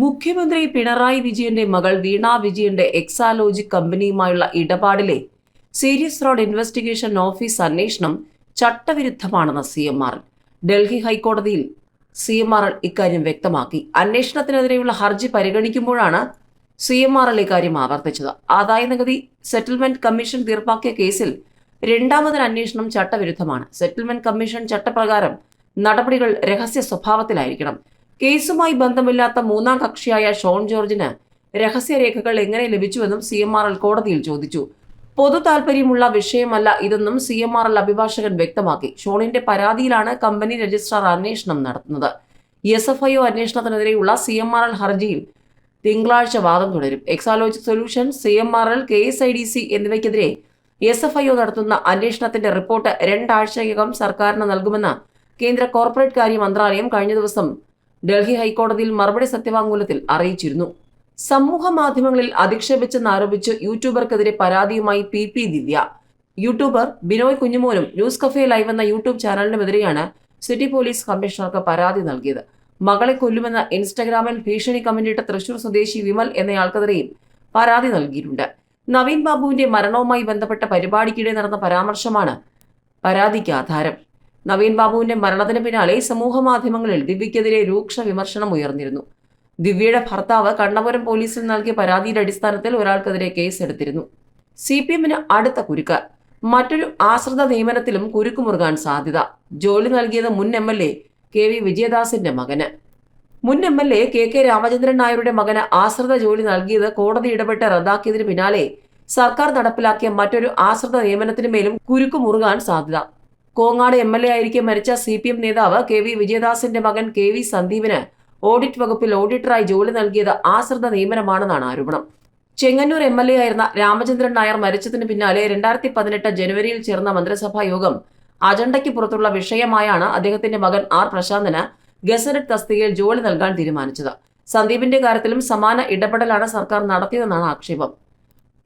മുഖ്യമന്ത്രി പിണറായി വിജയന്റെ മകൾ വീണ വിജയന്റെ എക്സാലോജി കമ്പനിയുമായുള്ള ഇടപാടിലെ സീരിയസ് റോഡ് ഇൻവെസ്റ്റിഗേഷൻ ഓഫീസ് അന്വേഷണം ചട്ടവിരുദ്ധമാണെന്ന് സി എം ആർ. ഡൽഹി ഹൈക്കോടതിയിൽ സി എം ആർ എൽ ഇക്കാര്യം വ്യക്തമാക്കി. അന്വേഷണത്തിനെതിരെയുള്ള ഹർജി പരിഗണിക്കുമ്പോഴാണ് സി എം ആർ എൽ ഇക്കാര്യം ആവർത്തിച്ചത്. ആദായ നികുതി സെറ്റിൽമെന്റ് കമ്മീഷൻ തീർപ്പാക്കിയ കേസിൽ രണ്ടാമതൊരു അന്വേഷണം ചട്ടവിരുദ്ധമാണ്. സെറ്റിൽമെന്റ് കമ്മീഷൻ ചട്ടപ്രകാരം നടപടികൾ രഹസ്യ സ്വഭാവത്തിലായിരിക്കണം. കേസുമായി ബന്ധമില്ലാത്ത മൂന്നാം കക്ഷിയായ ഷോൺ ജോർജിന് രഹസ്യരേഖകൾ എങ്ങനെ ലഭിച്ചുവെന്നും സി എം ആർ എൽ കോടതിയിൽ ചോദിച്ചു. പൊതു താൽപര്യമുള്ള വിഷയമല്ല ഇതെന്നും സി എം ആർ എൽ അഭിഭാഷകൻ വ്യക്തമാക്കി. ഷോണിന്റെ പരാതിയിലാണ് കമ്പനി രജിസ്ട്രാർ അന്വേഷണം നടത്തുന്നത്. എസ് എഫ് ഐ ഒ അന്വേഷണത്തിനെതിരെയുള്ള സി എം ആർ എൽ ഹർജിയിൽ തിങ്കളാഴ്ച വാദം തുടരും. Exalogic solution C M R L K S I D C എന്നിവയ്ക്കെതിരെ S F I O നടത്തുന്ന അന്വേഷണത്തിന്റെ റിപ്പോർട്ട് രണ്ടാഴ്ചയ്ക്കകം സർക്കാരിന് നൽകുമെന്ന് കേന്ദ്ര കോർപ്പറേറ്റ് കാര്യ മന്ത്രാലയം കഴിഞ്ഞ ദിവസം ഡൽഹി ഹൈക്കോടതിയിൽ മറുപടി സത്യവാങ്മൂലത്തിൽ അറിയിച്ചിരുന്നു. സമൂഹ മാധ്യമങ്ങളിൽ അധിക്ഷേപിച്ചെന്നാരോപിച്ച് യൂട്യൂബർക്കെതിരെ പരാതിയുമായി P P Divya. YouTuber Binoy കുഞ്ഞുമോനും news cafe live എന്ന യൂട്യൂബ് ചാനലിനുമെതിരെയാണ് സിറ്റി പോലീസ് കമ്മീഷണർക്ക് പരാതി നൽകിയത്. മകളെ കൊല്ലുമെന്ന ഇൻസ്റ്റഗ്രാമിൽ ഭീഷണി കമന്റിട്ട തൃശൂർ സ്വദേശി വിമൽ എന്നയാൾക്കെതിരെയും പരാതി നൽകിയിട്ടുണ്ട്. നവീൻ ബാബുവിന്റെ മരണവുമായി ബന്ധപ്പെട്ട പരിപാടിക്കിടെ നടന്ന പരാമർശമാണ് പരാതിക്ക് ആധാരം. നവീൻ ബാബുവിന്റെ മരണത്തിന് പിന്നാലെ സമൂഹ മാധ്യമങ്ങളിൽ ദിവ്യക്കെതിരെ രൂക്ഷ വിമർശനം ഉയർന്നിരുന്നു. ദിവ്യയുടെ ഭർത്താവ് കണ്ണപുരം പോലീസിൽ നൽകിയ പരാതിയുടെ അടിസ്ഥാനത്തിൽ ഒരാൾക്കെതിരെ കേസെടുത്തിരുന്നു. സി പി എമ്മിന് അടുത്ത കുരുക്ക് മറ്റൊരു ആശ്രിത നിയമനത്തിലും കുരുക്കുമുറുകാൻ സാധ്യത. ജോലി നൽകിയത് മുൻ M L A K V വിജയദാസിന്റെ മകന്. മുൻ M L A K K Ramachandran നായരുടെ മകന് ആശ്രിത ജോലി നൽകിയത് കോടതി ഇടപെട്ട് റദ്ദാക്കിയതിന് പിന്നാലെ സർക്കാർ നടപ്പിലാക്കിയ മറ്റൊരു ആശ്രിത നിയമനത്തിന് മേലും കുരുക്കുമുറുകാൻ സാധ്യത. കോങ്ങാട് എം എൽ എ ആയിരിക്കെ മരിച്ച സി പി എം നേതാവ് കെ വി വിജയദാസിന്റെ മകൻ കെ വി സന്ദീപിന് ഓഡിറ്റ് വകുപ്പിൽ ഓഡിറ്ററായി ജോലി നൽകിയത് ആശ്രിത നിയമനമാണെന്നാണ് ആരോപണം. ചെങ്ങന്നൂർ എം എൽ എ ആയിരുന്ന രാമചന്ദ്രൻ നായർ മരിച്ചതിന് പിന്നാലെ രണ്ടായിരത്തി പതിനെട്ട് ജനുവരിയിൽ ചേർന്ന മന്ത്രിസഭാ യോഗം അജണ്ടയ്ക്ക് പുറത്തുള്ള വിഷയമായാണ് അദ്ദേഹത്തിന്റെ മകൻ ആർ പ്രശാന്തിന് ഗസറ്റഡ് തസ്തികയിൽ ജോലി നൽകാൻ തീരുമാനിച്ചത്. സന്ദീപിന്റെ കാര്യത്തിലും സമാന ഇടപെടലാണ് സർക്കാർ നടത്തിയതെന്നാണ് ആക്ഷേപം.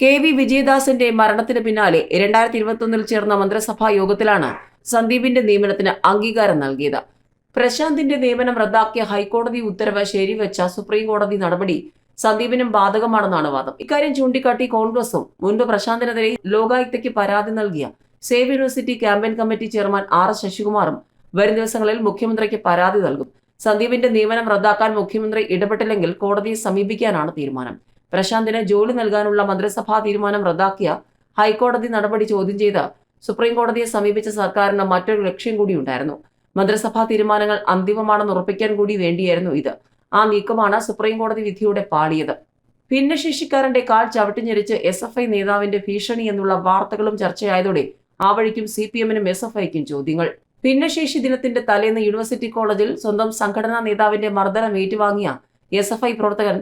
കെ വി വിജയദാസിന്റെ മരണത്തിന് പിന്നാലെ രണ്ടായിരത്തി ഇരുപത്തൊന്നിൽ ചേർന്ന മന്ത്രിസഭാ യോഗത്തിലാണ് സന്ദീപിന്റെ നിയമനത്തിന് അംഗീകാരം നൽകിയത്. പ്രശാന്തിന്റെ നിയമനം റദ്ദാക്കിയ ഹൈക്കോടതി ഉത്തരവ് ശരിവെച്ച സുപ്രീം കോടതി നടപടി സന്ദീപിനും ബാധകമാണെന്നാണ് വാദം. ഇക്കാര്യം ചൂണ്ടിക്കാട്ടി കോൺഗ്രസും മുൻപ് പ്രശാന്തിനെതിരെ ലോകായുക്തയ്ക്ക് പരാതി നൽകിയ save university campaign committee chairman R S ശശികുമാറും വരും ദിവസങ്ങളിൽ മുഖ്യമന്ത്രിക്ക് പരാതി നൽകും. സന്ദീപിന്റെ നിയമനം റദ്ദാക്കാൻ മുഖ്യമന്ത്രി ഇടപെട്ടില്ലെങ്കിൽ കോടതിയെ സമീപിക്കാനാണ് തീരുമാനം. പ്രശാന്തിന് ജോലി നൽകാനുള്ള മന്ത്രിസഭാ തീരുമാനം റദ്ദാക്കിയ ഹൈക്കോടതി നടപടി ചോദ്യം ചെയ്ത് സുപ്രീം കോടതിയെ സമീപിച്ച സർക്കാരിന് മറ്റൊരു ലക്ഷ്യം കൂടി ഉണ്ടായിരുന്നു. മന്ത്രിസഭാ തീരുമാനങ്ങൾ അന്തിമമാണെന്ന് ഉറപ്പിക്കാൻ കൂടി വേണ്ടിയായിരുന്നു ഇത്. ആ നീക്കമാണ് സുപ്രീം കോടതി വിധിയോടെ പാളിയത്. ഭിന്നശേഷിക്കാരന്റെ കാൽ ചവിട്ടിഞ്ഞെരിച്ച് എസ് എഫ് ഐ നേതാവിന്റെ ഭീഷണി എന്നുള്ള വാർത്തകളും ചർച്ചയായതോടെ ആ വഴിക്കും സി പി എമ്മിനും എസ് എഫ് ഐക്കും ചോദ്യങ്ങൾ. ഭിന്നശേഷി ദിനത്തിന്റെ തലേന്ന് യൂണിവേഴ്സിറ്റി കോളേജിൽ സ്വന്തം സംഘടനാ നേതാവിന്റെ മർദ്ദനം ഏറ്റുവാങ്ങിയ എസ് എഫ് ഐ പ്രവർത്തകൻ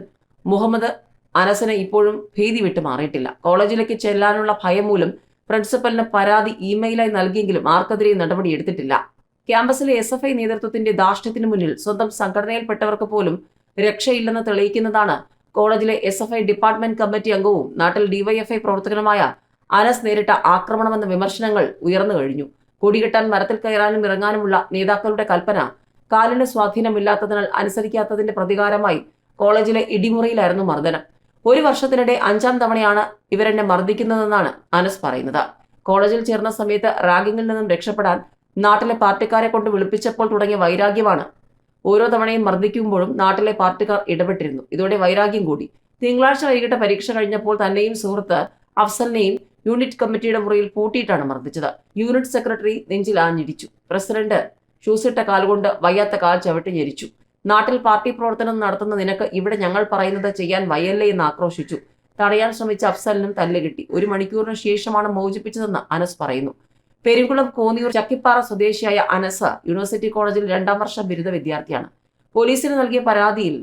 മുഹമ്മദ് അനസിന് ഇപ്പോഴും ഭീതി വിട്ടു മാറിയിട്ടില്ല കോളേജിലേക്ക് ചെല്ലാനുള്ള ഭയം മൂലം പ്രിൻസിപ്പലിന് പരാതി ഇമെയിലായി നൽകിയെങ്കിലും ആർക്കെതിരെയും നടപടിയെടുത്തിട്ടില്ല ക്യാമ്പസിലെ എസ് എഫ് ഐ നേതൃത്വത്തിന്റെ ധാർഷ്ട്യത്തിന് മുന്നിൽ സ്വന്തം സംഘടനയിൽപ്പെട്ടവർക്ക് പോലും രക്ഷയില്ലെന്ന് തെളിയിക്കുന്നതാണ് കോളേജിലെ S F I department committee അംഗവും നാട്ടിൽ ഡിവൈഎഫ്ഐ പ്രവർത്തകനുമായ അനസ് നേരിട്ട ആക്രമണമെന്ന വിമർശനങ്ങൾ ഉയർന്നു കഴിഞ്ഞു. കൊടികെട്ടാൻ മരത്തിൽ കയറാനും ഇറങ്ങാനുമുള്ള നേതാക്കളുടെ കൽപ്പന കാലിന് സ്വാധീനമില്ലാത്തതിനാൽ അനുസരിക്കാത്തതിന്റെ പ്രതികാരമായി കോളേജിലെ ഇടിമുറിയിലായിരുന്നു മർദ്ദനം. ഒരു വർഷത്തിനിടെ അഞ്ചാം തവണയാണ് ഇവരെന്നെ മർദ്ദിക്കുന്നതെന്നാണ് അനസ് പറയുന്നത്. കോളേജിൽ ചേർന്ന സമയത്ത് റാഗിങ്ങിൽ നിന്നും രക്ഷപ്പെടാൻ നാട്ടിലെ പാർട്ടിക്കാരെ കൊണ്ട് വിളിപ്പിച്ചപ്പോൾ തുടങ്ങിയ വൈരാഗ്യമാണ് ഓരോ തവണയും മർദ്ദിക്കുമ്പോഴും നാട്ടിലെ പാർട്ടിക്കാർ ഇടപെട്ടിരുന്നു. ഇതോടെ വൈരാഗ്യം കൂടി. തിങ്കളാഴ്ച വൈകിട്ട് പരീക്ഷ കഴിഞ്ഞപ്പോൾ തന്നെയും സുഹൃത്ത് അഫ്സലിനെയും യൂണിറ്റ് കമ്മിറ്റിയുടെ മുറിയിൽ പൂട്ടിയിട്ടാണ് മർദ്ദിച്ചത്. യൂണിറ്റ് സെക്രട്ടറി നെഞ്ചിൽ ആഞ്ഞിടിച്ചു. പ്രസിഡന്റ് ഷൂസിട്ട കൊണ്ട് വയ്യാത്ത കാൽ ചവിട്ടി ഞെരിച്ചു. നാട്ടിൽ പാർട്ടി പ്രവർത്തനം നടത്തുന്ന നിനക്ക് ഇവിടെ ഞങ്ങൾ പറയുന്നത് ചെയ്യാൻ വയ്യല്ലേ എന്ന് ആക്രോശിച്ചു. തടയാൻ ശ്രമിച്ച അഫ്സലിനും തല്ല് കിട്ടി. ഒരു മണിക്കൂറിന് ശേഷമാണ് മോചിപ്പിച്ചതെന്ന് അനസ് പറയുന്നു. പെരുകുളം കോന്നിയൂർ ചക്കിപ്പാറ സ്വദേശിയായ അനസ് യൂണിവേഴ്സിറ്റി കോളേജിൽ രണ്ടാം വർഷ ബിരുദ വിദ്യാർത്ഥിയാണ്. പോലീസിന് നൽകിയ പരാതിയിൽ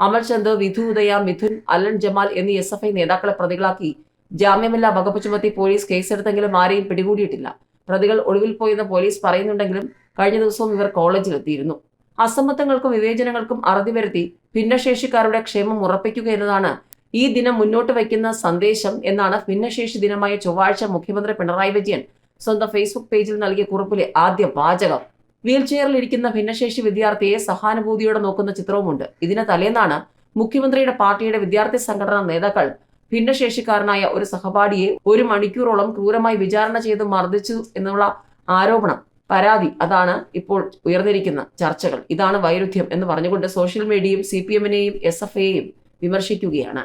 അമൽചന്ദ് വിധു ഉദയ മിഥുൻ അലൻ ജമാൽ എന്നീ എസ് എഫ് ഐ നേതാക്കളെ പ്രതികളാക്കി ജാമ്യമില്ലാ വകുപ്പ് ചുമത്തി പോലീസ് കേസെടുത്തെങ്കിലും ആരെയും പിടികൂടിയിട്ടില്ല. പ്രതികൾ ഒളിവിൽ പോയെന്ന് പോലീസ് പറയുന്നുണ്ടെങ്കിലും കഴിഞ്ഞ ദിവസവും ഇവർ കോളേജിലെത്തിയിരുന്നു. അസമത്വങ്ങൾക്കും വിവേചനങ്ങൾക്കും അറുതി വരുത്തി ഭിന്നശേഷിക്കാരുടെ ക്ഷേമം ഉറപ്പിക്കുക എന്നതാണ് ഈ ദിനം മുന്നോട്ട് വയ്ക്കുന്ന സന്ദേശം എന്നാണ് ഭിന്നശേഷി ദിനമായ ചൊവ്വാഴ്ച മുഖ്യമന്ത്രി പിണറായി വിജയൻ സ്വന്തം ഫേസ്ബുക്ക് പേജിൽ നൽകിയ കുറിപ്പിലെ ആദ്യ വാചകം. വീൽ ചെയറിൽ ഇരിക്കുന്ന ഭിന്നശേഷി വിദ്യാർത്ഥിയെ സഹാനുഭൂതിയോടെ നോക്കുന്ന ചിത്രവുമുണ്ട്. ഇതിന് തലേന്നാണ് മുഖ്യമന്ത്രിയുടെ പാർട്ടിയുടെ വിദ്യാർത്ഥി സംഘടനാ നേതാക്കൾ ഭിന്നശേഷിക്കാരനായ ഒരു സഹപാഠിയെ ഒരു മണിക്കൂറോളം ക്രൂരമായി വിചാരണ ചെയ്ത് മർദ്ദിച്ചു എന്നുള്ള ആരോപണം. പരാതി അതാണ് ഇപ്പോൾ ഉയർന്നിരിക്കുന്ന ചർച്ചകൾ. ഇതാണ് വൈരുദ്ധ്യം എന്ന് പറഞ്ഞുകൊണ്ട് സോഷ്യൽ മീഡിയയും സി പി എമ്മിനെയും എസ് എഫ് ഐയെയും വിമർശിക്കുകയാണ്.